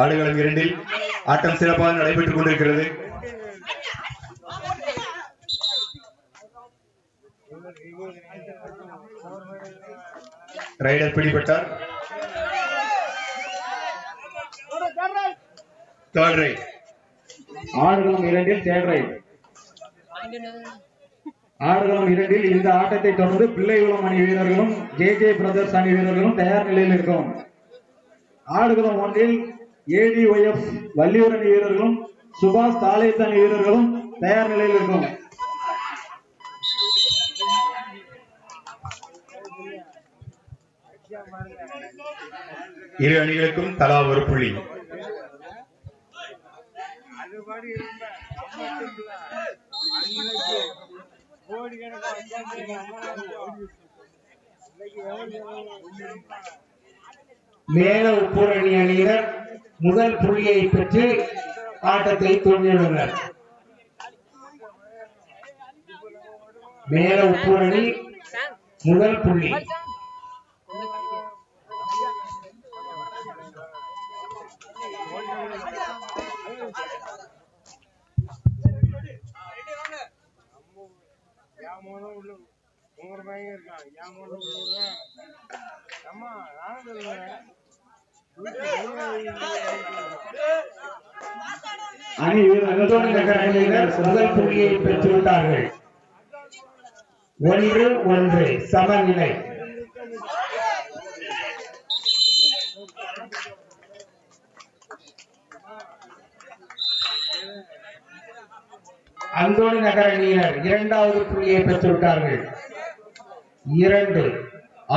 ஆடுகளம் இரண்டில் ஆட்டம் சிறப்பாக நடைபெற்றுக் கொண்டிருக்கிறது. ரைடர் பிடிபட்டார். தேர்ட் ரைட் ஆடுகளம் இரண்டில் தேர்ட் ரைட் ஆடுகளம் இரண்டில் இந்த ஆட்டத்தை தொடர்ந்து பிள்ளைகுளம் அணி வீரர்களும் ஜே ஜே பிரதர்ஸ் அணி வீரர்களும் தயார் நிலையில் இருக்கும் ஆடுகளம் ஒன்றில் ஏடிஒய்எஃப் வள்ளியூர் அணி வீரர்களும் சுபாஷ் தாலேத் அணி வீரர்களும் தயார் நிலையில் இருக்கும். இரு அணிகளுக்கும் தலா ஒரு புள்ளி. மேல உப்புரணி அணியினர் முதல் புள்ளியை பெற்று ஆட்டத்தை துவங்கியுள்ளனர் மேல உப்புரணி முதல் புள்ளி. உள்ள உங்க பையன் இருக்கான் என் அம்மா நானும் சொல்லுவேன் அணி அந்தோணி நகர் அணியினர் வீரர்கள் முதல் புள்ளியை பெற்றுவிட்டார்கள். ஒன்று ஒன்று சமநிலை. அந்தோணி நகர அணியினர் இரண்டாவது புள்ளியை பெற்றுவிட்டார்கள். இரண்டு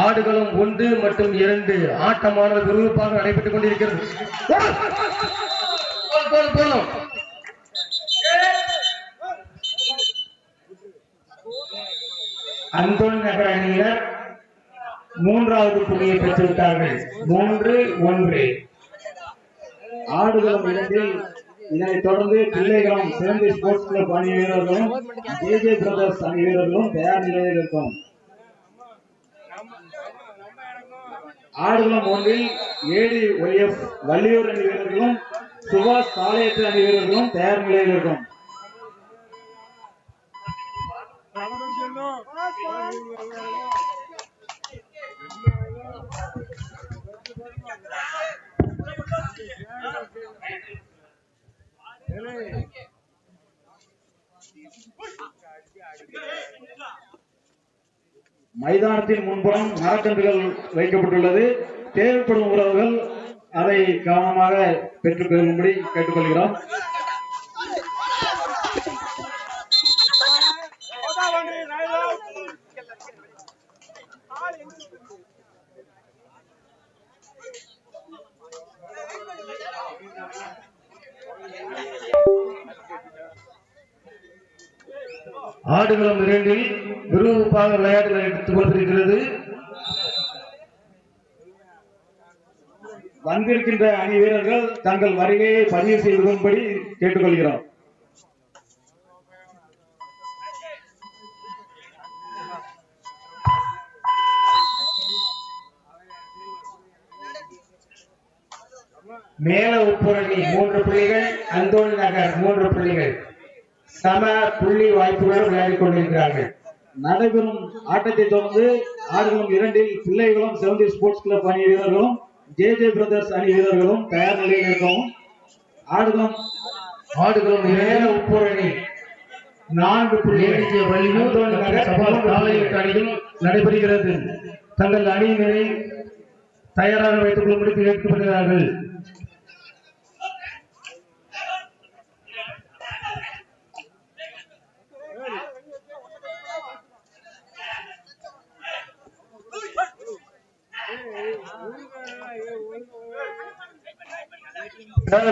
ஆடுகளும் ஒன்று மற்றும் இரண்டு ஆட்டமானது விறுவிறுப்பாக நடைபெற்றுக் கொண்டிருக்கிறது. போலும் போதும், நகர அணியினர் மூன்றாவது புள்ளியை பெற்றுவிட்டார்கள். மூன்று ஒன்று. ஆடுகளம் இரண்டில் இதனைத் தொடர்ந்து பிள்ளைகளும் சிறந்த ஸ்போர்ட்ஸ் கிளப் அணி வீரர்களும் ஜே ஜே பிரதர்ஸ் அணி வீரர்களும் தயார் நிலையில் இருக்கும். ஆடுகளம் ஒன்றில் ஏடி ஒய்எஃப் வள்ளியூர் அணி வீரர்களும் சுபாஷ் பாளையத்து அணி வீரர்களும் தயார் நிலையில் இருக்கும். மைதானத்தின் முன்புறம் மரக்கன்றுகள் வைக்கப்பட்டுள்ளது. தேவைப்படும் உறவுகள் அதை கவனமாக பெற்றுக் கொள்ளும்படி கேட்டுக்கொள்கிறோம். ஆடுகளம் இரண்டில் விறுவிறுப்பாக விளையாட்டுகள் எடுத்துக் கொண்டிருக்கிறது வந்திருக்கின்ற அணி வீரர்கள் தங்கள் வருகையை பதிவு செய்து கொள்ளும்படி கேட்டுக்கொள்கிறோம். மேல உப்புரணி மூன்று புள்ளிகள் அந்தோணி நகர் மூன்று புள்ளிகள். சம புள்ளி வாய்ப்புகளும் விளையாடிக் கொண்டிருக்கிறார்கள். நடைபெறும் ஆட்டத்தை தொடர்ந்து ஆடுகளம் இரண்டில் பிள்ளைகளும் செவந்தி ஸ்போர்ட்ஸ் கிளப் அணி வீரர்களும் ஜே ஜே பிரதர்ஸ் அணி வீரர்களும் தயார் நிலையில் இருக்கும் ஆடுகளம் ஆடுகளம் மேல உப்புரணி நான்கு சபாஸ் தாலையீட்டு அணியில் நடைபெறுகிறது. தங்கள் அணியினரை தயாராக வைத்துக் கொள்ளும்படி கேட்கப்படுகிறார்கள் Third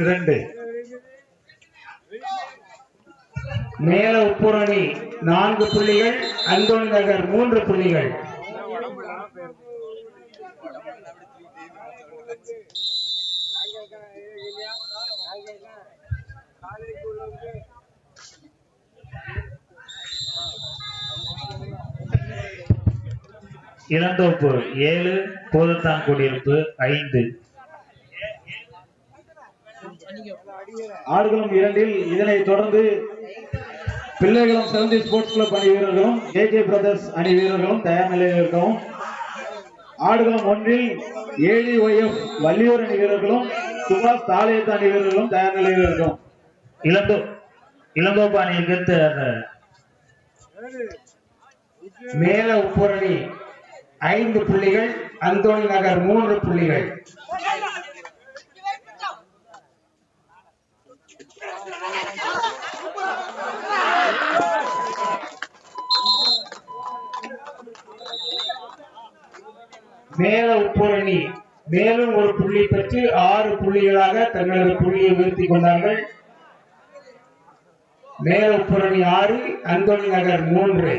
இரண்டு. மேல உப்புரணி நான்கு புள்ளிகள் அந்தோணி நகர் மூன்று புள்ளிகள். இளந்தோப்பு ஏழு கோதத்தான் குடியிருப்பு ஐந்து. ஆடுகளம் இரண்டில் இதனைத் தொடர்ந்து பிள்ளைகளும் செவந்தி ஸ்போர்ட்ஸ் கிளப் அணி வீரர்களும் ஏஜே பிரதர்ஸ் அணி வீரர்களும் தயார் நிலையில் இருக்கவும் ஆடுகளம் ஒன்றில் ஏழி ஒய்எஃப் வள்ளியூர் அணி வீரர்களும் சுபாஷ் தாலேத் அணி வீரர்களும் தயார் நிலையில் இருக்கும் இளந்தோ இளந்தோப்பு அந்த மேல உப்புரணி ஐந்து புள்ளிகள் அந்தோணி நகர் மூன்று புள்ளிகள். மேல உப்புரணி மேலும் ஒரு புள்ளி பெற்று ஆறு புள்ளிகளாக தங்களது புள்ளியை உயர்த்தி கொண்டார்கள். மேல உப்புரணி ஆறு அந்தோணி நகர் மூன்று.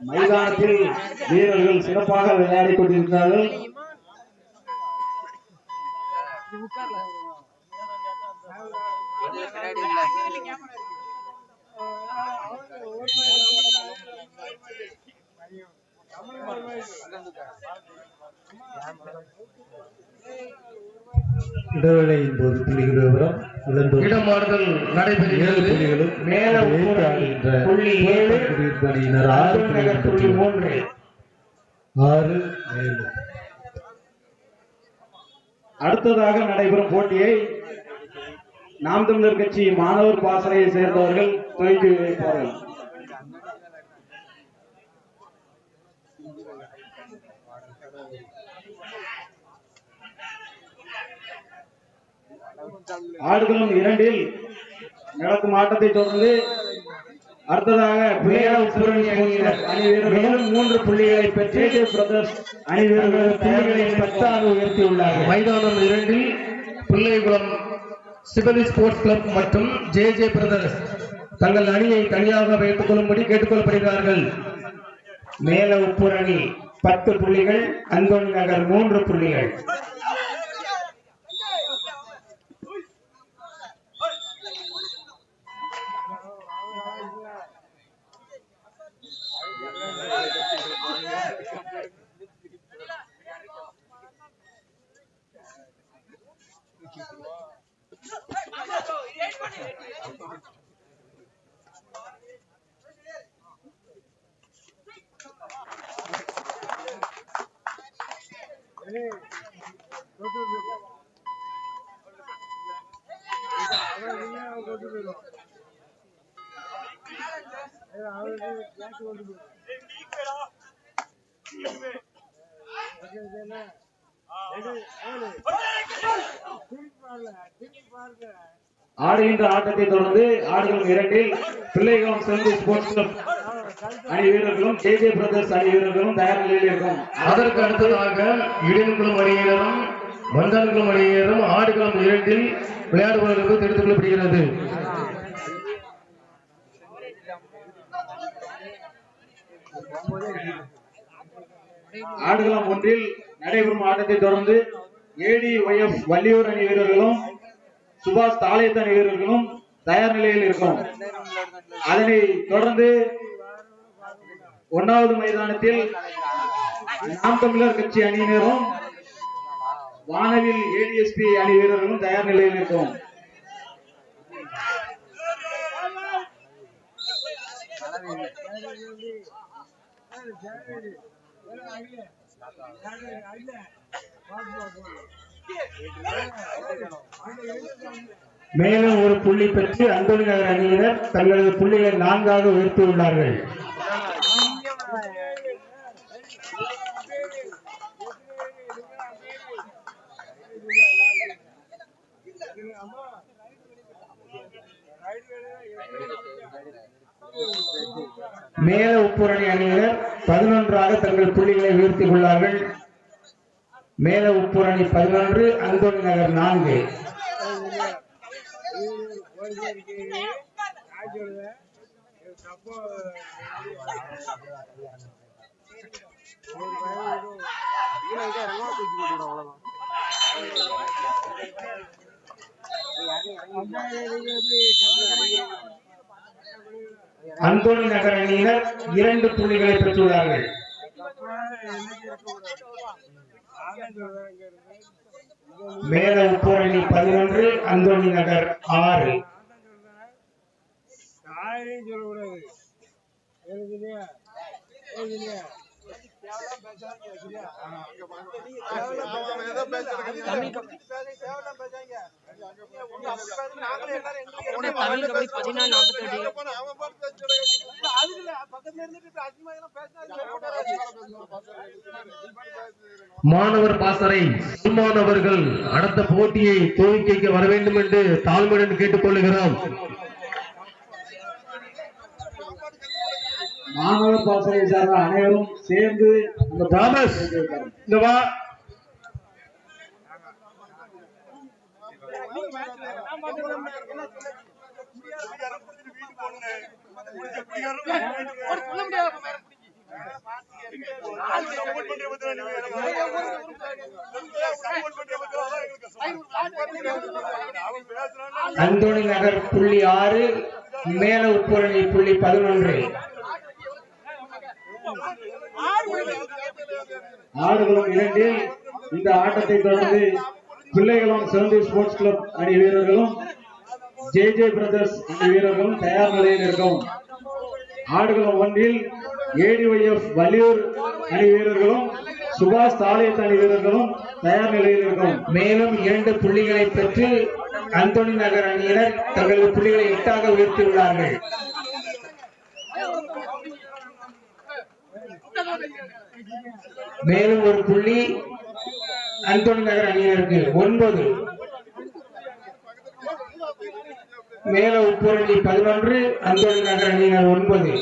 மைதானத்தில் வீரர்கள் சிறப்பாக விளையாடிக் கொண்டிருக்கிறார்கள் இடைவேளையின் போது புள்ளிகள் விவரம். இடமாறுதல் நடைபெறுகிறது. மேல புள்ளி ஏழு குடியிருப்பு அணியினர் ஆறு நகர் புள்ளி மூன்று. ஆறு ஏழு. அடுத்ததாக நடைபெறும் போட்டியை நாம் தமிழர் கட்சி மாணவர் பாசறையை சேர்ந்தவர்கள் துவக்கி வைப்பார்கள். ஆடுகளம் இரண்டில் நடக்கும் ஆட்டத்தை தொடர்ந்து அடுத்ததாக அணி வீரர்களும் மேலும் மூன்று புள்ளிகளை பெற்று பிரதர்ஸ் அணி வீரர்கள் புள்ளிகளை பத்தாக உயர்த்தியுள்ளார் மைதானம் இரண்டில் பிள்ளைகுளம் சிபலி ஸ்போர்ட்ஸ் கிளப் மற்றும் ஜே ஜே பிரதர்ஸ் தங்கள் அணியை தனியாக வைத்துக் கொள்ளும்படி கேட்டுக்கொள்ளப்படுகிறார்கள். மேல உப்புரணி பத்து புள்ளிகள் அந்தோணி நகர் மூன்று புள்ளிகள். ஆடுகின்ற ஆட்டத்தை தொடர்ந்து ஆடுகளம் இரண்டில் பிள்ளைகளும் செல்வி ஸ்போர்ட்ஸ் கிளப் அணி வீரர்களும் ஜே ஜே பிரதர்ஸ் அணி வீரர்களும் தயார் நிலையில் இருக்கும். அதற்கு அடுத்ததாக இடையன்குளம் அணியினரும் மந்தான்குளம் அணியினரும் ஆடுகளம் இரண்டில் விளையாடுபவர்களுக்கு தெரிந்து கொள்ளப்படுகிறது. ஆடுகளம் ஒன்றில் நடைபெறும் ஆட்டத்தை தொடர்ந்து ஏடி ஒய்எஃப் வள்ளியூர் அணி வீரர்களும் சுபாஷ் தாலேத் அணி வீரர்களும் தயார் நிலையில் இருக்கும். அதனை தொடர்ந்து ஒன்னாவது மைதானத்தில் நாம் தமிழர் கட்சி அணியினரும் வானவில் ஏடிஎஸ்பி அணி வீரர்களும் தயார் நிலையில் இருக்கும். மேலும் ஒரு புள்ளி பெற்று அந்தோணி நகர் அணியினர் தங்களது புள்ளிகளை நான்காக உயர்த்தியுள்ளார்கள் மேல உப்புரணி அணியினர் பதினொன்றாக தங்கள் புள்ளிகளை உயர்த்திக் கொள்ளார்கள். மேல உப்புரணி பதினொன்று அந்தோணி நகர் நான்கு. அந்தோணி நகர் அணியினர் இரண்டு புள்ளிகளை பெற்றுள்ளார்கள். மேல உப்பூர் பதினொன்று அந்தோணி நகர் ஆறு. சொல்லக்கூடாது தமிழ் கபடி பதினாலு நாற்பத்தி மாணவர் பாசறை சல்மான் அவர்கள் அடுத்த போட்டியை துவக்கிக்க வர வேண்டும் என்று தாழ்மையுடன் கேட்டுக்கொள்கிறோம் மாணவர் பாசறை சார்ந்த அனைவரும் சேர்ந்து அந்த தாமஸ் இந்த வா. அந்தோணி நகர் புள்ளி ஆறு மேல உப்புரணி புள்ளி பதினொன்று. ஆடுகளும் இரண்டு இந்த ஆட்டத்தை தொடர்ந்து பிள்ளைகளும் சிறந்தி ஸ்போர்ட்ஸ் கிளப் அணி வீரர்களும் ஜே ஜே பிரதர்ஸ் அணி வீரர்களும் தயார் நிலையில் இருக்கும் ஆடுகளம் ஒன்றில் ஏடிஒய்எஃப் வள்ளியூர் அணி வீரர்களும் சுபாஷ் தாலியத் அணி வீரர்களும் தயார் நிலையில் இருக்கும் மேலும் இரண்டு புள்ளிகளை பெற்று அந்தோணி நகர் அணியினர் தங்களது புள்ளிகளை எட்டாக உயர்த்தியுள்ளார்கள் மேலும் ஒரு புள்ளி அந்தோணி நகர் அணியினருக்கு ஒன்பது. மேல உப்பூரணி பதினொன்று அந்தோணி நகர் அணியினர் ஒன்பது.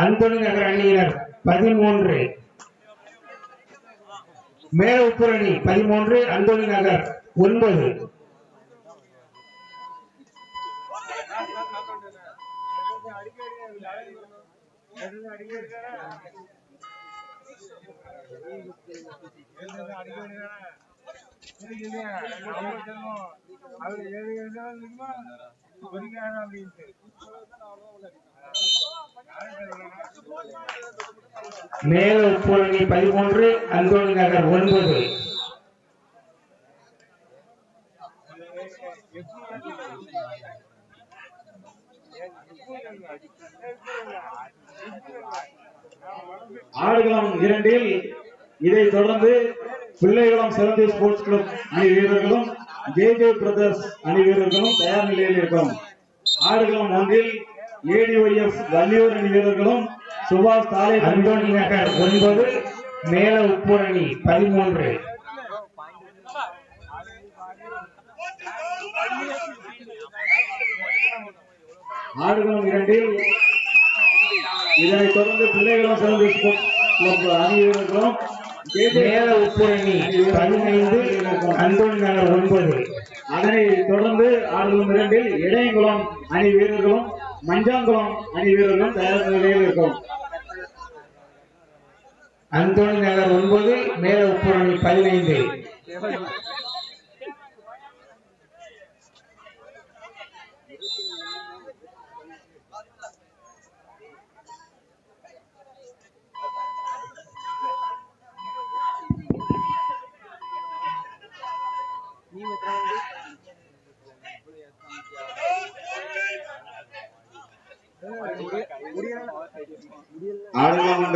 அந்தோணி நகர் அணியினர் பதிமூன்று. மேல உப்புரணி பதிமூன்று. அந்தோணி நகர் ஒன்பது. அவர் ஏழு எழுதாலும் இருக்குமா ஒதுக்காது அப்படின்ட்டு. மேல உப்புரணி பதிமூன்று அந்தோணி நகர் ஒன்பது. ஆடுகளம் இரண்டில் இதைத் தொடர்ந்து பிள்ளைகளம் சிறந்த ஸ்போர்ட்ஸ் கிளப் அணி வீரர்களும் ஜே ஜே பிரதர்ஸ் அணி வீரர்களும் தயார் நிலையில் இருக்கும். ஆடுகளம் ஒன்றில் ஏடிஒய்எஃப் வள்ளியூர் அணி வீரர்களும் சுபாஷ் தாலே அந்தோணி நகர் ஒன்பது மேல உப்புரணி பதிமூன்று. ஆடுகளம் இரண்டில் இதனைத் தொடர்ந்து பிள்ளைகளம் சிறந்தி ஸ்போர்ட்ஸ் கிளப் அணி வீரர்களும் JJ மேல உப்புரணி பதினைந்து அந்தோணி நகர் ஒன்பது. அதனை தொடர்ந்து ஆடுகளம் இரண்டில் இடையங்குளம் அணி வீரர்களும் மஞ்சாங்குளம் அணி வீரர்கள் தயார் நிலையில் இருக்கும். அந்தோணி நகர் ஒன்பது மேல உப்புரணி பதினைந்து.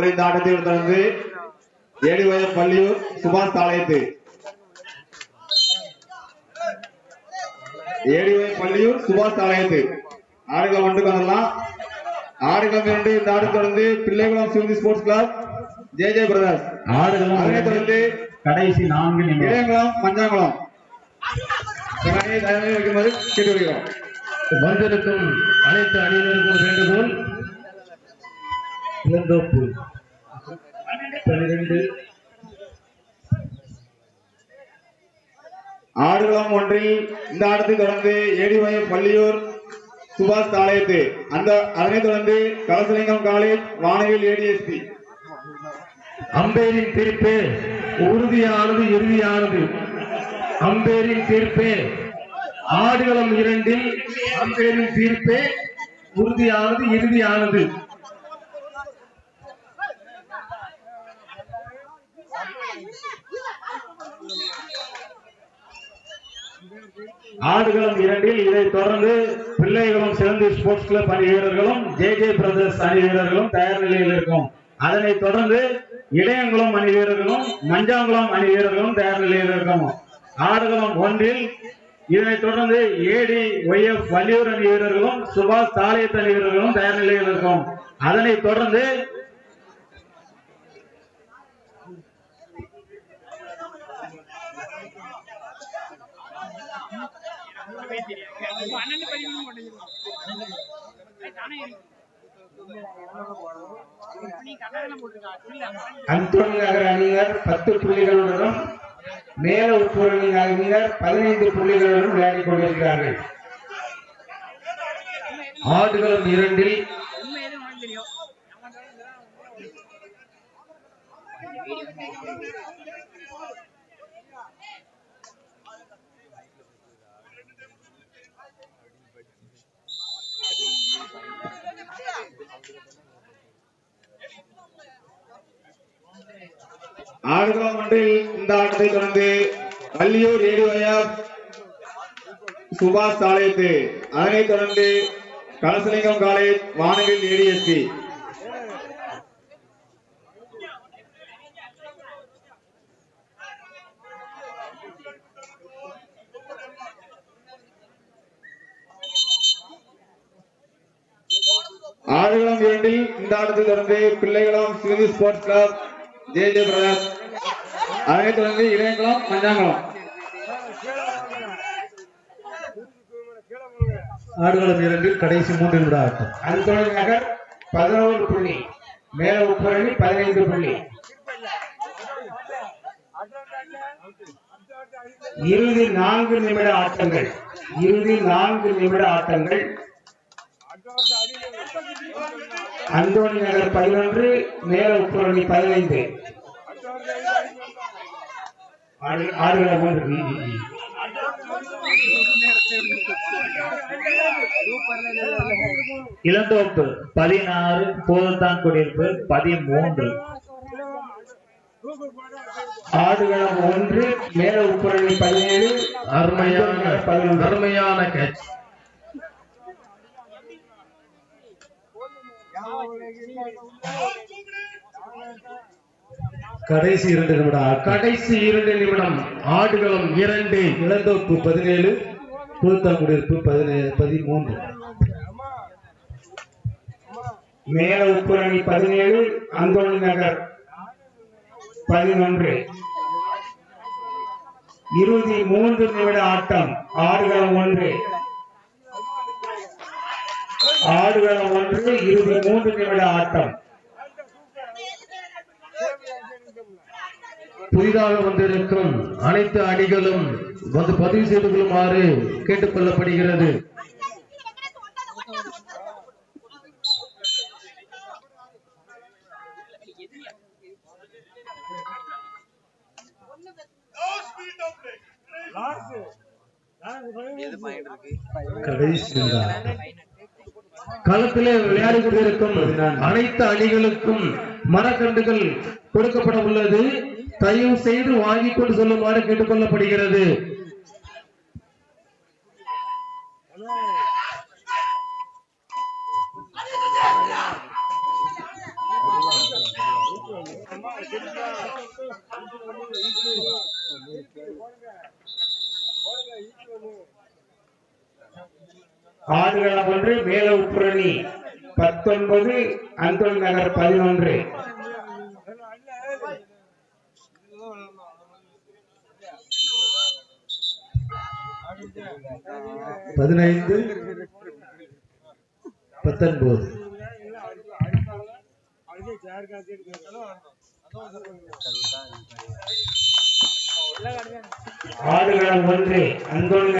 ஒன்று இந்த ஆட்டத்தை தொடர்ந்து ஏடிஒய்எஃப் பள்ளியூர் சுபாஷ் தாளையத்து ஏடிஒய் பள்ளியூர் சுபாஷ் ஆலயத்து. ஆடுகளம் ஒன்றுக்கு வந்துடலாம். ஆடுகளம் இரண்டு இந்த ஆடு தொடர்ந்து Pillaikulam Sivanthi sports club J J brothers. ஆடுகளம் அதனைத் தொடர்ந்து கடைசி நான்கு இளையங்குளம் மஞ்சாங்குளம். வைக்குமாறு கேட்டுக்கொள்கிறோம். வந்திருக்கும் அனைத்து அணியினருக்கும் வேண்டுகோள். இளந்தோப்பு பன்னிரண்டு. ஆடுகளம் ஒன்றில் இந்த ஆட்டத்தை தொடர்ந்து ஏடிஒய் பள்ளியூர் சுபாஷ் ஆலயத்து அந்த அதனைத் தொடர்ந்து கலசலிங்கம் காலேஜ் வானவில் ஏடிஎஸ்பி. அம்பேரின் தீர்ப்பு உறுதியானது இறுதியானது. அம்பேரின் தீர்ப்பு ஆடுகளம் இரண்டில் அம்பேரின் தீர்ப்பு உறுதியானது இறுதியானது. ஆடுகளம் இரண்டில் இதைத் தொடர்ந்து பிள்ளைகளும் சிறந்த ஸ்போர்ட்ஸ் கிளப் அணி வீரர்களும் ஜே ஜே பிரதர்ஸ் அணி வீரர்களும் தயார் நிலையில் இருக்கும். அதனைத் தொடர்ந்து இளையங்குளம் அணி வீரர்களும் மஞ்சாங்குளம் அணி வீரர்களும் தயார் நிலையில் இருக்கும். ஆடுகளம் ஒன்றில் இதனைத் தொடர்ந்து ஏடி ஒய்எஃப் வள்ளியூர் அணி வீரர்களும் சுபாஷ் தாலியத் அணி வீரர்களும் தயார் நிலையில் இருக்கும். அதனைத் தொடர்ந்து பன்னெண்டு பதிமூணு போட்டுக்கிறோம் அந்தோணி நகர் அணியினர் பத்து புள்ளிகளுடனும் மேல உட்புரணி அணியினர் பதினைந்து புள்ளிகளுடன் விளையாடிக் கொண்டிருக்கிறார்கள். ஆடுகளும் இரண்டில் ஆடுகளம் ஒன்றில் இந்த ஆட்டத்தை தொடர்ந்து வள்ளியூர் ஏடிஒய்எஃப் சுபாஷ் ஆலயத்து. அதனைத் தொடர்ந்து கலசலிங்கம் காலேஜ் வானவில் ஏடிஎஸ்பி ஆடுகளம் இரண்டில் இந்த ஆட்டத்தை தொடர்ந்து Pillaikulam Sivathi sports club J J brothers. அதனைத் தொடர்ந்து இளையங்குளம் மஞ்சாங்குளம் ஆடுகளம் இரண்டில் கடைசி மூன்று நிமிட ஆட்டம். அந்தோணி நகர் பதினோரு புள்ளி. மேல உட்புரணி பதினைந்து புள்ளி. இறுதி நான்கு நிமிட ஆட்டங்கள். இறுதி நான்கு நிமிட ஆட்டங்கள். அந்தோணி நகர் பதினொன்று மேல உட்புரணி பதினைந்து ஆடு- ஆடுகளம் ஒன்று வி, வி, வி. இளந்தோப்பு பதினாறு போதத்தான் குடியிருப்பு பதிமூன்று. ஆடுகளம் ஒன்று மேல உட்புரணி பதினேழு அருமையான பதினொன்று. அருமையான கேட்ச் கடைசி இரண்டு நிமிட ஆட்டம் கடைசி இரண்டு நிமிடம். ஆடுகளம் இரண்டு. இளந்தோப்பு பதினேழு புதுத்தாங்குடியிருப்பு பதினேழு பதிமூன்று. மேல உட்புரணி பதினேழு அந்தோணி நகர் பதினொன்று. இறுதி மூன்று நிமிட ஆட்டம். ஆடுகளம் ஒன்று. ஆடுகளம் ஒன்று இறுதி மூன்று நிமிட ஆட்டம். புதிதாக வந்திருக்கும் அனைத்து அணிகளும் வந்து பதிவு செய்து கொள்ளுமாறு கேட்டுக் கொள்ளப்படுகிறது கடைசி களத்திலே விளையாடி கொண்டிருக்கும் அனைத்து அணிகளுக்கும் மரக்கண்டுகள் கொடுக்கப்பட உள்ளது. தயவு செய்து வாங்கிக் கொண்டு செல்லுமாறு Thank கொள்ளப்படுகிறது ஆடுகளம் ஒன்று மேல உப்புரணி பத்தொன்பது அந்தோல் நகர் பதினொன்று. பதினைந்து பத்தொன்பது. ஆடுகளம் ஒன்று அந்தோல்